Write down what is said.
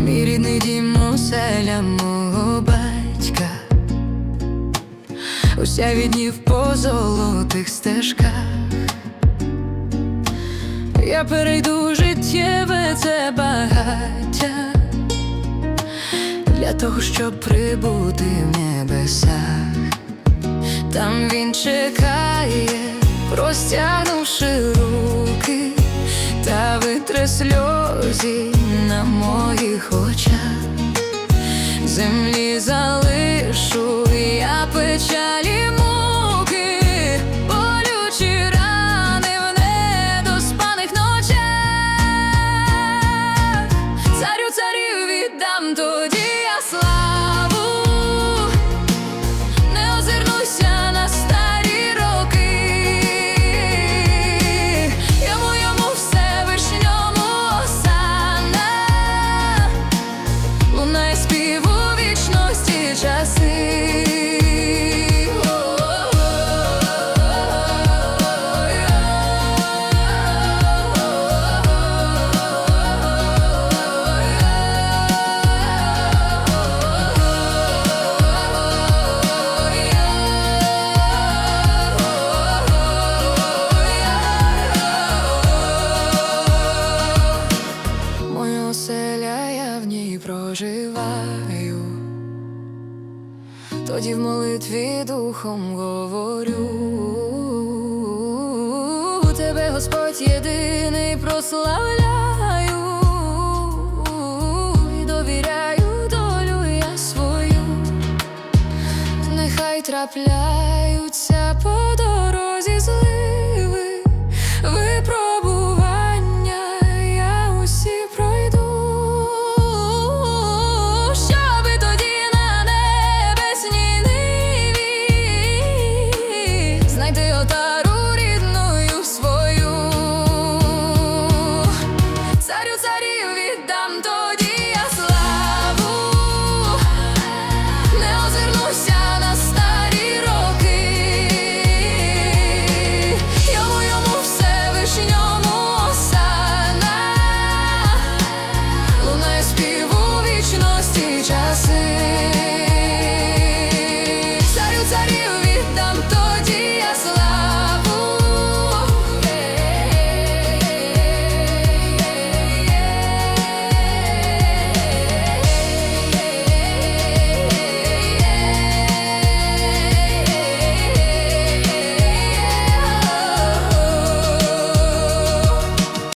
Мій рідний дім оселя мого батька, уся від днів по золотих стежках. Я перейду життєве це багаття для того, щоб прибути в небесах. Там він чекає, простягнувши руки, та витре сльози на моїх очах. Землі залишу Моя оселя, я в ній проживаю. Тоді в молитві духом говорю. Тебе, Господь, єдиний прославляю і довіряю долю я свою. Нехай зли.